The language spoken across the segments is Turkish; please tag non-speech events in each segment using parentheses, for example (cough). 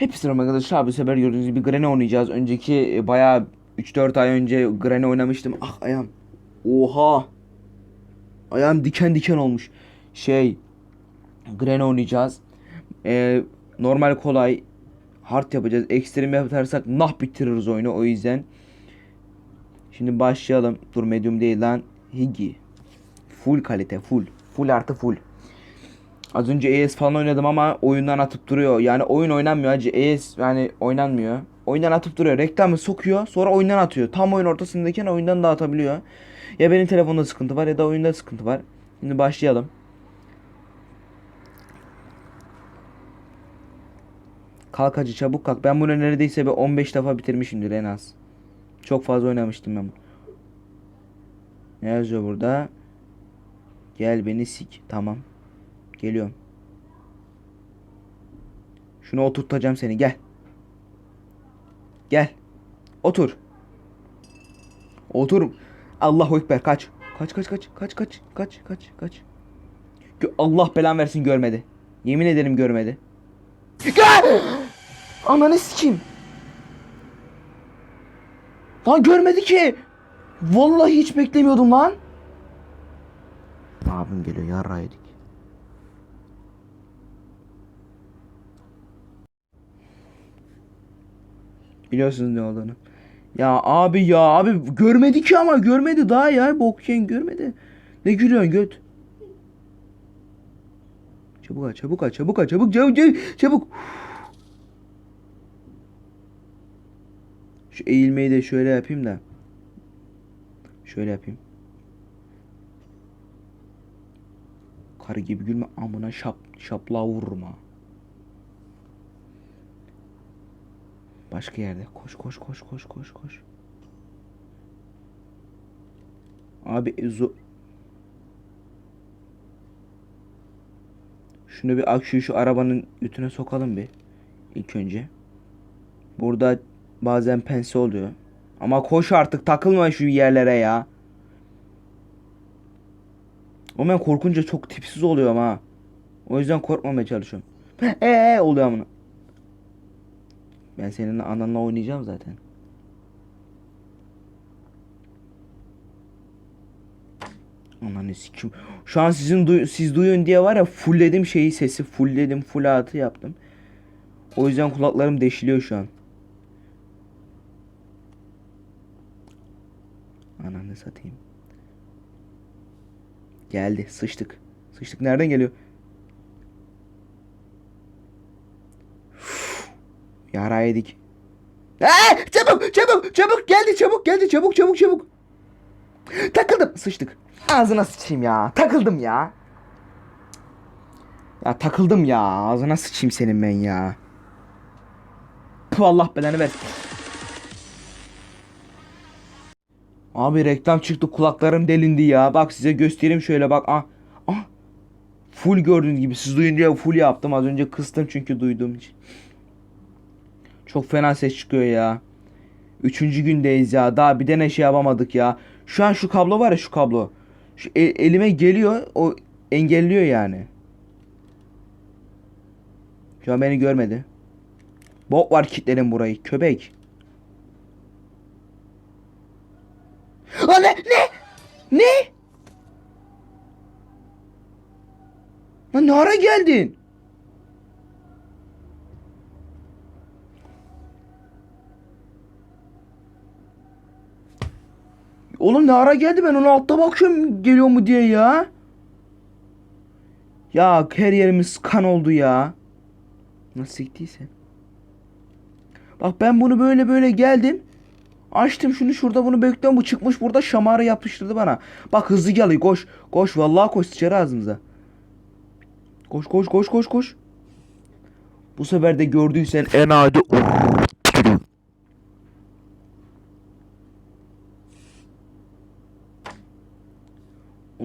Hepsi arkadaşlar. Bu sefer gördüğünüz gibi Granny oynayacağız. Önceki e, bayağı 3-4 ay önce Granny oynamıştım. Ah ayağım. Oha. Ayağım diken diken olmuş. Şey. Granny oynayacağız. Ee, normal kolay. Hard yapacağız. Ekstrem yaparsak nah bitiririz oyunu. O yüzden. Şimdi başlayalım. Dur medium değil lan. Higi. Full kalite. Full. Full artı full. Az önce ES falan oynadım ama oyundan atıp duruyor. Yani oyun oynanmıyor hacı. ES yani oynanmıyor. Oyundan atıp duruyor. Reklamı sokuyor sonra oyundan atıyor. Tam oyun ortasındayken oyundan da atabiliyor. Ya benim telefonda sıkıntı var ya da oyunda sıkıntı var. Şimdi başlayalım. Kalk hacı çabuk kalk. Ben bunu neredeyse bir 15 defa bitirmişimdir en az. Çok fazla oynamıştım ben bunu. Ne yazıyor burada? Gel beni sik. Tamam. Geliyorum. Şunu oturtacağım seni. Gel. Gel. Otur. Otur. Allahu ekber kaç. Kaç kaç kaç kaç kaç kaç kaç kaç. Allah belan versin görmedi. Yemin ederim görmedi. Ananı sikeyim. Lan görmedi ki. Vallahi hiç beklemiyordum lan. Abim geliyor yarra yedik. Biliyorsunuz ne olduğunu. Ya abi ya abi görmedi ki ama görmedi daha ya bok yiyen görmedi. Ne gülüyorsun göt? Çabuk aç çabuk aç çabuk aç çabuk çabuk çabuk çabuk. Şu eğilmeyi de şöyle yapayım da. Şöyle yapayım. Karı gibi gülme amına şap şapla vurma. Başka yerde. Koş koş koş koş koş koş. Abi zo Şunu bir akşu şu arabanın ütüne sokalım bir. İlk önce. Burada bazen pense oluyor. Ama koş artık takılma şu yerlere ya. O ben korkunca çok tipsiz oluyorum ha. O yüzden korkmamaya çalışıyorum. (laughs) Eee oluyor amına. Ben seninle ananla oynayacağım zaten. Ananı sikim. Şu an sizin duy siz duyun diye var ya fullledim şeyi sesi fullledim full atı yaptım. O yüzden kulaklarım deşiliyor şu an. Ananı satayım. Geldi sıçtık. Sıçtık nereden geliyor? Yara yedik. Aa, çabuk çabuk çabuk geldi çabuk geldi çabuk çabuk çabuk. Takıldım sıçtık. Ağzına sıçayım ya takıldım ya. Ya takıldım ya ağzına sıçayım senin ben ya. Puh, Allah belanı ver. Abi reklam çıktı kulaklarım delindi ya. Bak size göstereyim şöyle bak. Ah. Ah. Full gördüğünüz gibi siz duyun diye full yaptım. Az önce kıstım çünkü duyduğum için. Çok fena ses çıkıyor ya. Üçüncü gündeyiz ya. Daha bir de şey yapamadık ya. Şu an şu kablo var ya şu kablo. Şu e- elime geliyor. O engelliyor yani. Şu an beni görmedi. Bok var kitlerin burayı. Köpek. Aa, ne? Ne? Ne? Lan ne ara geldin? Oğlum ne ara geldi ben onu altta bakıyorum geliyor mu diye ya. Ya her yerimiz kan oldu ya. Nasıl siktiyse. Bak ben bunu böyle böyle geldim. Açtım şunu şurada bunu bekliyorum. Bu çıkmış burada şamarı yapıştırdı bana. Bak hızlı geliyor koş. Koş vallahi koş sıçar ağzımıza. Koş koş koş koş koş. Bu sefer de gördüysen en adi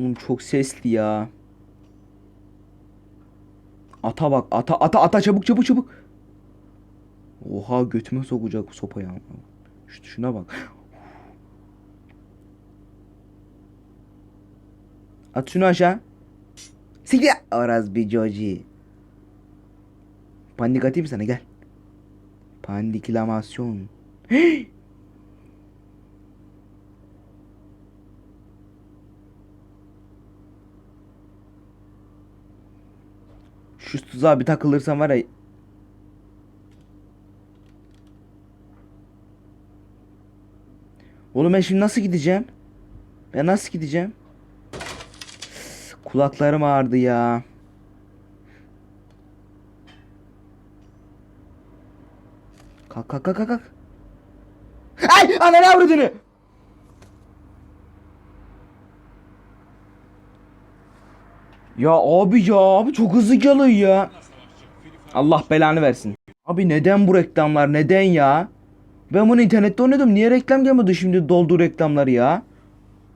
Oğlum çok sesli ya. Ata bak ata ata ata çabuk çabuk çabuk. Oha götüme sokacak sopayı ama. Şu, şuna bak. At şunu aşağı. Siktir. Araz bir coci. Panik atayım sana gel. Pandiklamasyon. (gasps) Şu tuzağa bir takılırsam var ya. Oğlum ben şimdi nasıl gideceğim? Ben nasıl gideceğim? Kulaklarım ağrıdı ya. Kalk kalk kalk kalk. Ay ananı avradını. Ya abi ya abi çok hızlı geliyor ya. Allah belanı versin. Abi neden bu reklamlar neden ya? Ben bunu internette oynadım. Niye reklam gelmedi şimdi doldu reklamları ya?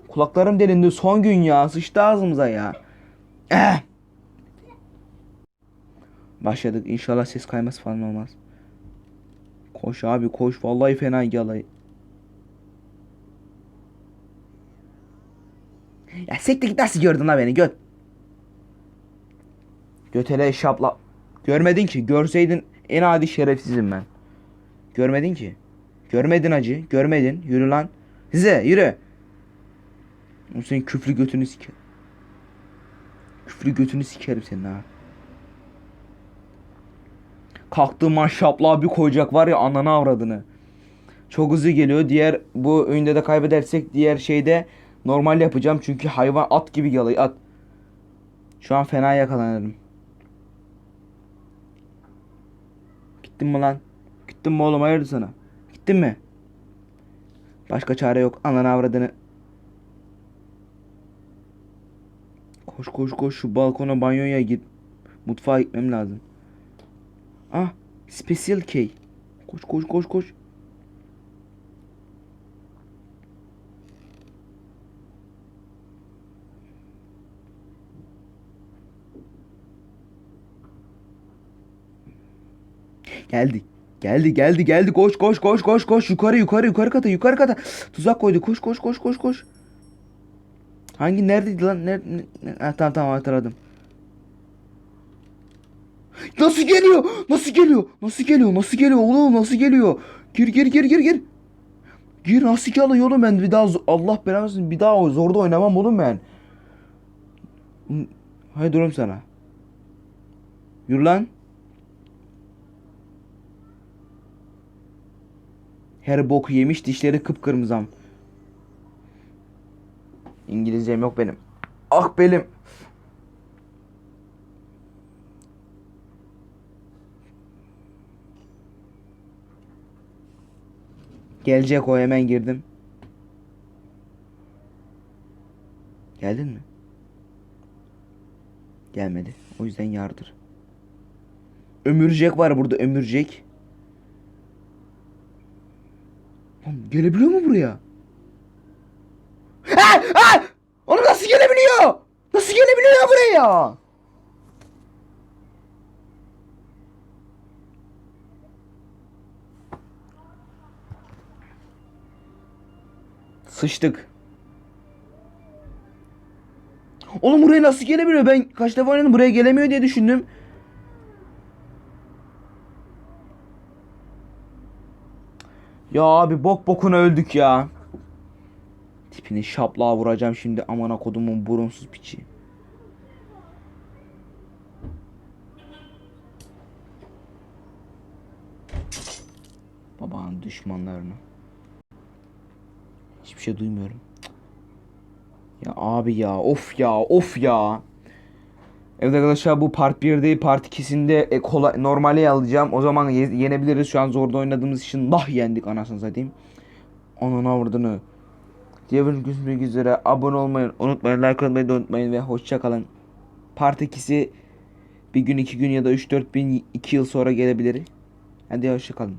Kulaklarım delindi son gün ya. Sıçtı ağzımıza ya. Eh. Başladık. İnşallah ses kayması falan olmaz. Koş abi koş. Vallahi fena yalay. Ya siktir nasıl gördün la beni göt. Götele şapla. Görmedin ki. Görseydin en adi şerefsizim ben. Görmedin ki. Görmedin acı. Görmedin. Yürü lan. Size yürü. O senin küflü götünü sikerim. Küflü götünü sikerim senin ha. Kalktığım an şaplığa bir koyacak var ya ananı avradını. Çok hızlı geliyor. Diğer bu oyunda da kaybedersek diğer şeyde normal yapacağım. Çünkü hayvan at gibi yalıyor at. Şu an fena yakalanırım. Gittin mi lan? Gittin mi oğlum hayırdır sana? Gittin mi? Başka çare yok. Ananı avradını. Koş koş koş şu balkona banyoya git. Mutfağa gitmem lazım. Ah, special key. Koş koş koş koş. Geldi. Geldi geldi geldi. Koş koş koş koş koş. Yukarı yukarı yukarı kata yukarı kata. Tuzak koydu. Koş koş koş koş koş. Hangi neredeydi lan? Nerede ne, ha, tamam tamam hatırladım. Nasıl geliyor? Nasıl geliyor? Nasıl geliyor? Nasıl geliyor oğlum? Nasıl geliyor? Gir gir gir gir gir. Gir nasıl geliyor oğlum ben? Bir daha Allah belanı bir daha zorda oynamam oğlum ben. Haydi durum sana. Yürü lan Her boku yemiş dişleri kıpkırmızam. İngilizcem yok benim. Ah belim. Gelecek o hemen girdim. Geldin mi? Gelmedi. O yüzden yardır. Ömürcek var burada ömürcek. Lan gelebiliyor mu buraya? Ha! Ha! Onu nasıl gelebiliyor? Nasıl gelebiliyor buraya? Sıçtık. Oğlum buraya nasıl gelebiliyor? Ben kaç defa oynadım buraya gelemiyor diye düşündüm. Ya abi bok bokuna öldük ya. Tipini şaplığa vuracağım şimdi amana kodumun burunsuz piçi. Babanın düşmanlarını. Hiçbir şey duymuyorum. Ya abi ya of ya of ya. Evet arkadaşlar bu part 1 değil part 2'sinde e, kolay, normale alacağım. O zaman ye- yenebiliriz. Şu an zorda oynadığımız için nah yendik anasını satayım. Onun avradını. Diğer görüşmek üzere. Abone olmayı unutmayın. Like atmayı da unutmayın ve hoşça kalın. Part 2'si bir gün iki gün ya da 3-4 bin 2 yıl sonra gelebilir. Hadi hoşça kalın.